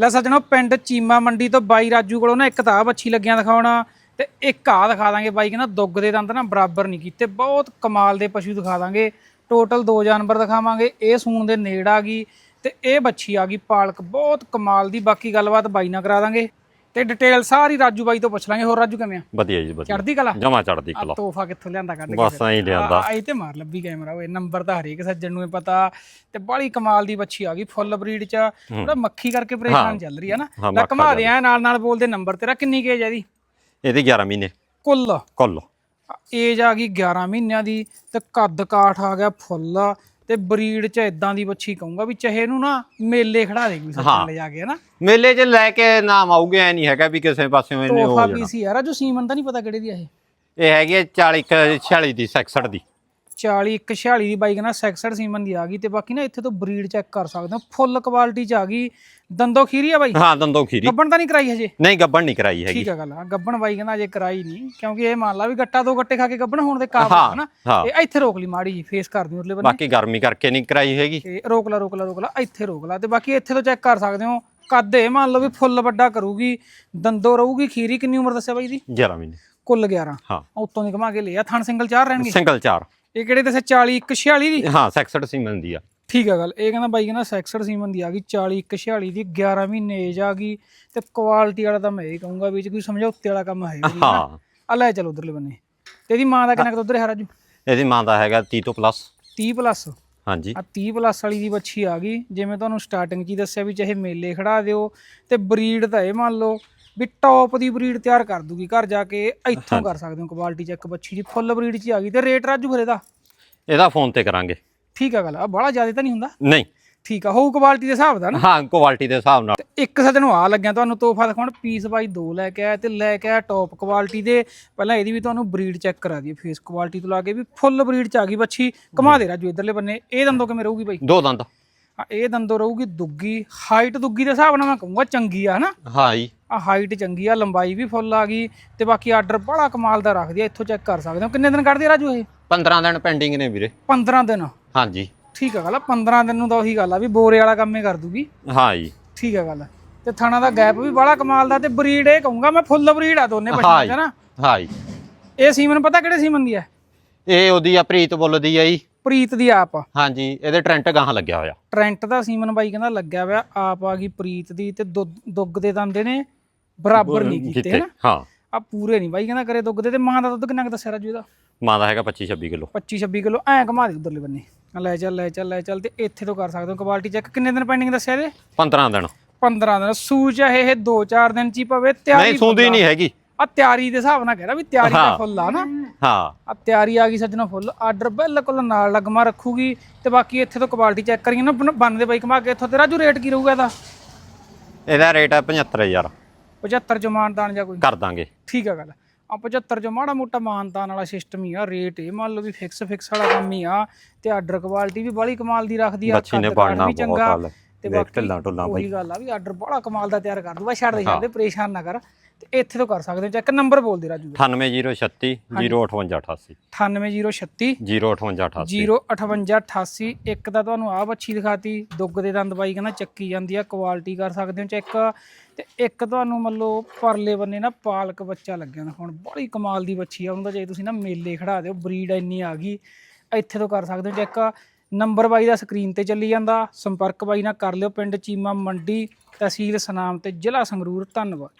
ਲੈ ਸੱਜਣੋ ਪਿੰਡ ਚੀਮਾ ਮੰਡੀ ਤੋਂ ਬਾਈ ਰਾਜੂ ਕੋਲੋਂ ਨਾ ਇੱਕ ਤਾਂ ਆਹ ਵੱਛੀ ਲੱਗੀਆਂ ਦਿਖਾਉਣਾ ਤੇ ਇੱਕ ਆ ਦਿਖਾ ਦਾਂਗੇ ਬਾਈ, ਕਹਿੰਦਾ ਦੁੱਗ ਦੇ ਦੰਦ ਨਾ ਬਰਾਬਰ ਨਹੀਂ ਕੀਤੇ, ਬਹੁਤ ਕਮਾਲ ਦੇ ਪਸ਼ੂ ਦਿਖਾ ਦਾਂਗੇ। ਟੋਟਲ ਦੋ ਜਾਨਵਰ ਦਿਖਾਵਾਂਗੇ, ਇਹ ਸੂਣ ਦੇ ਨੇੜ ਆ ਗਈ ਤੇ ਇਹ ਬੱਚੀ ਆ ਗਈ ਪਾਲਕ, ਬਹੁਤ ਕਮਾਲ ਦੀ, ਬਾਕੀ ਗੱਲਬਾਤ ਬਾਈ ਨਾਲ ਕਰਾ ਦਾਂਗੇ। ਤੇ ਡਿਟੇਲ ਸਾਰੀ ਰਾਜੂ ਬਾਈ ਤੋਂ ਪੁੱਛ ਲਾਂਗੇ ਹੋਰ ਰਾਜੂ ਕਿਵੇਂ ਆ? ਵਧੀਆ ਜੀ ਵਧੀਆ। ਚੜਦੀ ਕਲਾ? ਜਮਾ ਚੜਦੀ ਕਲਾ। ਤੋਹਫਾ ਕਿੱਥੋਂ ਲਿਆਂਦਾ ਕੱਢ ਕੇ ਬਸ ਐਂ ਲਿਆਂਦਾ। ਆਈ ਤੇ ਮਾਰ ਲੱਭੀ ਕੈਮਰਾ ਓਏ ਨੰਬਰ ਤਾਂ ਹਰੇਕ ਸੱਜਣ ਨੂੰ ਪਤਾ। ਤੇ ਬੜੀ ਕਮਾਲ ਦੀ ਬੱਚੀ ਆ ਗਈ ਫੁੱਲ ਬਰੀਡ ਚ। ਥੋੜਾ ਮੱਖੀ ਕਰਕੇ ਪਰੇਸ਼ਾਨ ਚੱਲ ਰਹੀ ਹੈ ਨਾ। ਲੈ ਘਮਾ ਦੇ ਆ ਨਾਲ ਨਾਲ ਬੋਲਦੇ ਨੰਬਰ ਤੇਰਾ ਕਿੰਨੀ ਕੇਜ ਹੈ ਦੀ ਇਹਦੀ? 11 ਮਹੀਨੇ। ਕੁੱਲ। ਕੁੱਲ। ਏਜ ਆ ਗਈ 11 ਮਹੀਨਿਆਂ ਦੀ ਤੇ ਕੱਦ ਕਾਠ ਆ ਗਿਆ ਫੁੱਲ। ਤੇ ਬਰੀਡ ਚ ਇਦਾਂ ਦੀ ਬੱਚੀ ਕਹੂੰਗਾ ਵੀ ਚਾਹੇ ਇਹਨੂੰ ਨਾ ਮੇਲੇ ਖੜਾ ਦੇ ਕੋਈ ਲੈ ਜਾ ਕੇ ਨਾ ਮੇਲੇ 'ਚ ਲੈ ਕੇ ਨਾਮ ਆਉਗੇ ਐ ਨਹੀਂ ਹੈਗਾ ਵੀ ਕਿਸੇ ਪਾਸਿਓਂ ਇਹਨੇ ਹੋ ਤੋਹਫਾ ਜਾਣਾ। ਪੀਸੀ ਯਾਰ ਜੋ ਸੀਮਨ ਤਾਂ ਨਹੀਂ ਪਤਾ ਕਿਹੜੇ ਦੀ ਆ ਇਹ। ਇਹ ਹੈਗੀ ਹੈ 40 ਕੁ 46 ਦੀ 66 ਦੀ। 40 146 ਦੀ ਬਾਈਕ ਨਾਲ 66 ਸੀਮਨ ਦੀ ਆ ਗਈ ਤੇ ਬਾਕੀ ਨਾ ਇੱਥੇ ਤੋਂ ਬਰੀਡ ਚੈੱਕ ਕਰ ਸਕਦੇ ਹੋ। ਫੁੱਲ ਕੁਆਲਿਟੀ ਚ ਆ ਗਈ। ਦੰਦੋ ਖੀਰੀ ਆ ਬਾਈ? ਹਾਂ ਦੰਦੋਂ ਖੀਰੀ। ਗੱਬਣ ਤਾਂ ਨਹੀਂ ਕਰਾਈ ਹਜੇ? ਨਹੀਂ ਗੱਬਣ ਨਹੀਂ ਕਰਾਈ ਹੈਗੀ। ਠੀਕ ਆ ਗੱਲ ਆ। ਗੱਬਣ ਬਾਈ ਕਹਿੰਦਾ ਅਜੇ ਕਰਾਈ ਨਹੀਂ ਕਿਉਂਕਿ ਇਹ ਮੰਨ ਲਾ ਵੀ ਗੱਟਾ ਦੋ ਗੱਟੇ ਖਾ ਕੇ ਗੱਬਣ ਹੋਣ ਦੇ ਕਾਬਿਲ ਆ ਨਾ ਹਾਂ। ਇਹ ਇੱਥੇ ਰੋਕ ਲਈ ਮਾੜੀ ਜੀ ਫੇਸ ਕਰ ਦਿਓ ਉਰਲੇ ਬੰਨੇ। ਬਾਕੀ ਗਰਮੀ ਕਰਕੇ ਨਹੀਂ ਕਰਾਈ ਹੈਗੀ। ਤੇ ਰੋਕ ਲਾ ਰੋਕ ਲਾ ਰੋਕ ਲਾ ਇੱਥੇ ਰੋਕ ਲਾ। ਤੇ ਬਾਕੀ ਇੱਥੇ ਤੋਂ ਚੈੱਕ ਕਰ ਸਕਦੇ ਹੋ ਕੱਦ ਇਹ ਮੰਨ ਲਓ ਵੀ ਫੁੱਲ ਵੱਡਾ ਕਰੂਗੀ ਦੰਦੋ ਰਹੂਗੀ ਖੀਰੀ ਕਿੰਨੀ ਉਮਰ ਦੱਸਿਆ ਬਾਈ ਦੀ? 11 ਮਹੀਨੇ। ਕੁੱਲ 11 ਹਾਂ। ਉਤੋਂ ਦੀ ਘਮਾ ਕੇ ਲਿਆ ਥਣ ਸਿੰਗਲ ਚਾਰ ਰਹਿਣਗੇ? ਸਿੰਗਲ 4 ਇਹ ਕਿਹੜੇ ਦੱਸਿਆ? 40 1 46 ਦੀ? ਹਾਂ 66 ਸੀਮਨ ਦੀ ਆ। ਠੀਕ ਆ ਗੱਲ। ਇਹ ਕਹਿੰਦਾ ਬਾਈ ਕਹਿੰਦਾ ਸੈਕਸਰ ਸੀਮਨ ਦੀ ਆ ਗਈ 40 1 46 ਦੀ 11 ਮਹੀਨੇ ਏਜ ਆ ਗਈ ਤੇ ਕੁਆਲਿਟੀ ਵਾਲਾ ਤਾਂ ਮੈਂ ਇਹ ਕਹੂੰਗਾ ਵੀ ਚ ਕੋਈ ਸਮਝੌਤੇ ਵਾਲਾ ਕੰਮ ਹੈ ਹੀ ਹਾਂ। ਆ ਲੈ ਚਲੋ ਉਧਰਲੇ ਬੰਨੇ। ਤੇ ਇਹਦੀ ਮਾਂ ਦਾ ਕਿੰਨਾ ਕੁ ਦੁੱਧ ਰਿਹਾ ਰਾਜੂ? ਇਹਦੀ ਮਾਂ ਦਾ ਹੈਗਾ 30 ਤੋਂ ਪਲੱਸ 30 ਪਲੱਸ ਹਾਂਜੀ। ਆ 30 ਪਲੱਸ ਵਾਲੀ ਦੀ ਬੱਚੀ ਆ ਗਈ। ਜਿਵੇਂ ਤੁਹਾਨੂੰ ਸਟਾਰਟਿੰਗ 'ਚ ਹੀ ਦੱਸਿਆ ਵੀ ਚਾਹੇ ਮੇਲੇ ਖੜਾ ਦਿਓ ਤੇ ਬਰੀਡ ਤਾਂ ਇਹ ਮੰਨ ਲਓ ਵੀ ਟੌਪ ਦੀ ਬਰੀਡ ਤਿਆਰ ਕਰ ਦੂਗੀ ਘਰ ਜਾ ਕੇ ਇੱਥੋਂ ਕਰ ਸਕਦੇ ਹੋ ਕੁਆਲਿਟੀ ਚੈੱਕ ਬੱਚੀ ਦੀ ਫੁੱਲ ਬਰੀਡ 'ਚ ਹੀ ਆ ਗਈ ਤੇ ਰੇਟ ਰਾਜੂ ਫਿਰ ਇਹਦਾ? ਇਹਦਾ ਫੋਨ ਤੇ ਕਰਾਂਗੇ। ਠੀਕ ਆ ਗੱਲ ਆ ਬੜਾ ਜ਼ਿਆਦਾ ਤਾਂ ਨਹੀਂ ਹੁੰਦਾ? ਨਹੀਂ। ਠੀਕ ਆ ਹੋਊ ਕੁਆਲਿਟੀ ਦੇ ਹਿਸਾਬ ਦਾ ਨਾ। ਹਾਂ ਕੁਆਲਿਟੀ ਦੇ ਹਿਸਾਬ ਨਾਲ। ਇੱਕ ਸੱਜਣ ਆ ਲੱਗਿਆ ਤੁਹਾਨੂੰ ਤੋਹਫਾ ਦਿਖਾਉਣ ਪੀਸ ਬਾਈ ਦੋ ਲੈ ਕੇ ਆਇਆ ਤੇ ਲੈ ਕੇ ਆਇਆ ਟੌਪ ਕੁਆਲਿਟੀ ਦੇ। ਪਹਿਲਾਂ ਇਹਦੀ ਵੀ ਤੁਹਾਨੂੰ ਬਰੀਡ ਚੈੱਕ ਕਰਾ ਦਈਏ ਫੇਸ ਕੁਆਲਿਟੀ ਤੋਂ ਲਾ ਕੇ ਵੀ ਫੁੱਲ ਬਰੀਡ ਚ ਆ ਗਈ ਬੱਚੀ। ਘੁਮਾ ਦੇ ਰਾਜੂ ਇਧਰਲੇ ਬੰਨੇ ਇਹ ਦੰਦੋ ਕਿਵੇਂ ਰਹੂਗੀ ਬਾਈ? ਦੋ ਦੰਦ। ਇਹ ਦੰਦੋ ਰਹੂਗੀ ਦੁੱਗੀ। ਹਾਈਟ ਦੁੱਗੀ ਦੇ ਹਿਸਾਬ ਨਾਲ ਮੈਂ ਕਹੂੰਗਾ ਚੰਗੀ ਆ ਹਨਾ? ਹਾਂ ਜੀ। ਆ ਹਾਈਟ ਚੰਗੀ ਆ ਲੰਬਾਈ ਵੀ ਫੁੱਲ ਆ ਗਈ ਤੇ ਬਾਕੀ ਆਰਡਰ ਬੜਾ ਕਮਾਲ ਦਾ ਰੱਖਦੀ ਆ ਇੱਥੋਂ ਚੈੱਕ ਕਰ ਸਕਦੇ ਹੋ। ਕਿੰਨੇ ਦਿਨ ਕੱਢਦੀ ਆ ਰਾਜੂ ਇਹ? 15 ਦਿਨ ਪੈਂਡਿੰਗ ਨੇ ਵੀਰੇ। 15 ਦਿਨ। ਹਾਂਜੀ ਠੀਕ ਆ ਗੱਲ ਆ 15 ਦਿਨ ਨੂੰ ਤਾਂ ਉਹੀ ਗੱਲ ਆ ਵੀ ਬੋਰੇ ਵਾਲਾ ਕੰਮ ਹੀ ਕਰ ਦੂਗੀ। ਹਾਂ ਜੀ। ਠੀਕ ਹੈ ਗੱਲ ਤੇ ਥਾਣਾ ਦਾ ਗੈਪ ਵੀ ਬੜਾ ਕਮਾਲ ਦਾ ਤੇ ਬਰੀਡ ਇਹ ਕਹੂੰਗਾ ਮੈਂ ਫੁੱਲ ਬਰੀਡ ਆ ਦੋਨੇ ਬੱਚੇ ਜੀ। ਚ ਨਾ ਹਾਂ ਜੀ। ਇਹ ਸੀਮਨ ਪਤਾ ਕਿਹੜੇ ਸੀਮਨ ਦੀ ਹੈ ਇਹ ਉਹਦੀ ਆ ਪ੍ਰੀਤ ਬੁੱਲਦੀ ਆ ਜੀ। ਪ੍ਰੀਤ ਦੀ ਆਪ। ਹਾਂਜੀ ਇਹਦੇ ਟ੍ਰੈਂਟ ਗਾਹਾਂ ਲੱਗਿਆ ਹੋਇਆ। ਟ੍ਰੈਂਟ ਦਾ ਸੀਮਨ ਬਾਈ ਕਹਿੰਦਾ ਲੱਗਿਆ ਹੋਇਆ ਆਪ ਆ ਗਈ ਪ੍ਰੀਤ ਦੀ ਤੇ ਦੁੱਧ- ਦੁੱਗ ਦੇ ਦੰਦੇ ਨੇ ਬਰਾਬਰ ਨਹੀਂ ਕੀਤੇ ਕੀਤੇ ਹਨਾ? ਹਾਂ। ਆ ਪੂਰੇ ਨਹੀਂ ਬਾਈ ਕਹਿੰਦਾ ਕਰੇ ਦੁੱਗ ਦੇ ਤੇ ਮਾਂ ਦਾ ਦੁੱਧ ਕਿੰਨਾ ਕੁ ਦੱਸਿਆ ਰਾਜੂ ਇਹਦਾ? ਮਾਂ ਦਾ ਹੈਗਾ 25 26 ਕਿਲੋ। 25 26 ਕਿਲੋ ਐ ਘਮਾ ਦੇ ਉਧਰਲੇ ਬੰਨੇ। ਆ ਲੈ ਚੱਲ ਲੈ ਚੱਲ ਲੈ ਚੱਲ ਤੇ ਇੱਥੇ ਤੋਂ ਕਰ ਸਕਦੇ ਹੋ ਕੁਆਲਿਟੀ ਚੈੱਕ। ਕਿੰਨੇ ਦਿਨ ਪੈਂਡਿੰਗ ਦੱਸਿਆ ਇਹਦੇ? 15 ਦਿਨ। 15 ਦਿਨ। ਸੂਚ ਇਹ 2-4 ਦਿਨ ਚ ਹੀ ਪਵੇ ਤਿਆਰੀ ਨਹੀਂ ਸੁੰਦੀ ਨਹੀਂ ਹੈਗੀ। ਆ ਤਿਆਰੀ ਦੇ ਹਿਸਾਬ ਨਾਲ ਕਹਿ ਰਿਹਾ ਵੀ ਤਿਆਰੀ ਦਾ ਫੁੱਲ ਆ ਨਾ। ਹਾਂ। ਆ ਤਿਆਰੀ ਆ ਗਈ ਸੱਜਣਾ ਫੁੱਲ। ਆਰਡਰ ਬਿਲਕੁਲ ਨਾਲ ਲਗਮਾ ਰੱਖੂਗੀ ਤੇ ਬਾਕੀ ਇੱਥੇ ਤੋਂ ਕੁਆਲਿਟੀ ਚੈੱਕ ਕਰੀਏ ਨਾ ਬਣ- ਬਣਦੇ ਬਾਈ ਕਮਾ ਕੇ ਇੱਥੋਂ ਤੇਰਾ ਜੋ ਰੇਟ ਕੀ ਰਹੂਗਾ ਇਹਦਾ? ਇਹਦਾ ਰੇਟ ਹੈ 75000 75 ਚ ਮਾਨਤਾਨ ਜਾਂ ਕੋਈ? ਕਰ ਦਾਂਗੇ। ਠੀਕ ਆ ਗੱਲ। ਆ 75 ਚ ਮਾੜਾ ਮੋਟਾ ਮਾਨਤਾਨ ਵਾਲਾ ਸਿਸਟਮ ਹੀ ਆ ਰੇਟ ਇਹ ਮੰਨ ਲਓ ਵੀ ਫਿਕਸ ਫਿਕਸ ਵਾਲਾ ਕੰਮ ਹੀ ਆ ਤੇ ਆਰਡਰ ਕੁਆਲਿਟੀ ਵੀ ਬੜੀ ਕਮਾਲ ਦੀ ਰੱਖਦੀ ਆ ਬੱਚੀ ਨੇ ਕੱਦ ਕਾਠ ਬਣਨਾ ਵੀ ਬਹੁਤ ਚੰਗਾ ਹਾਲ ਹੈ। ਤੇ ਦੇਖ ਬਾਕੀ ਢਿੱਲਾਂ ਢੁੱਲਾਂ ਬਾਈ। ਉਹੀ ਗੱਲ ਆ ਵੀ ਆਰਡਰ ਬੜਾ ਕਮਾਲ ਦਾ ਤਿਆਰ ਕਰ ਦੂਗਾ ਛੱਡ ਦੇ ਛੱਡ ਦੇ ਪਰੇਸ਼ਾਨ ਨਾ ਕਰ। ਤੇ ਇੱਥੇ ਤੋਂ ਕਰ ਸਕਦੇ ਹੋ ਚੈੱਕ ਨੰਬਰ ਬੋਲ ਦੇ। ਰਾਜੂ 98036 05888 98036 05888 05888 ਇੱਕ ਤਾਂ ਤੁਹਾਨੂੰ ਆਹ ਬੱਚੀ ਦਿਖਾਤੀ ਦੁੱਗ ਦੇ ਦੰਦ ਬਾਈ ਕਹਿੰਦਾ ਚੱਕੀ ਜਾਂਦੀ ਆ ਕੁਆਲਿਟੀ ਕਰ ਸਕਦੇ ਹੋ ਚੈੱਕ। ਤੇ ਇੱਕ ਤੁਹਾਨੂੰ ਮੰਨ ਲਓ ਪਰਲੇ ਬੰਨੇ ਨਾ ਪਾਲਕ ਬੱਚਾ ਲੱਗਿਆ ਨਾ ਹੁਣ ਬੜੀ ਕਮਾਲ ਦੀ ਬੱਚੀ ਆ ਉਹਦਾ ਜੇ ਤੁਸੀਂ ਨਾ ਮੇਲੇ ਖੜਾ ਦਿਓ ਬਰੀਡ ਇੰਨੀ ਆ ਗਈ ਇੱਥੇ ਤੋਂ ਕਰ ਸਕਦੇ ਹੋ ਚੈੱਕ। ਨੰਬਰ ਬਾਈ ਦਾ ਸਕਰੀਨ ਤੇ ਚੱਲੀ ਜਾਂਦਾ ਸੰਪਰਕ ਬਾਈ ਨਾਲ ਕਰ ਲਿਓ ਪਿੰਡ ਚੀਮਾ ਮੰਡੀ ਤਹਿਸੀਲ ਸਨਾਮ ਤੇ ਜ਼ਿਲ੍ਹਾ ਸੰਗਰੂਰ ਧੰਨਵਾਦ।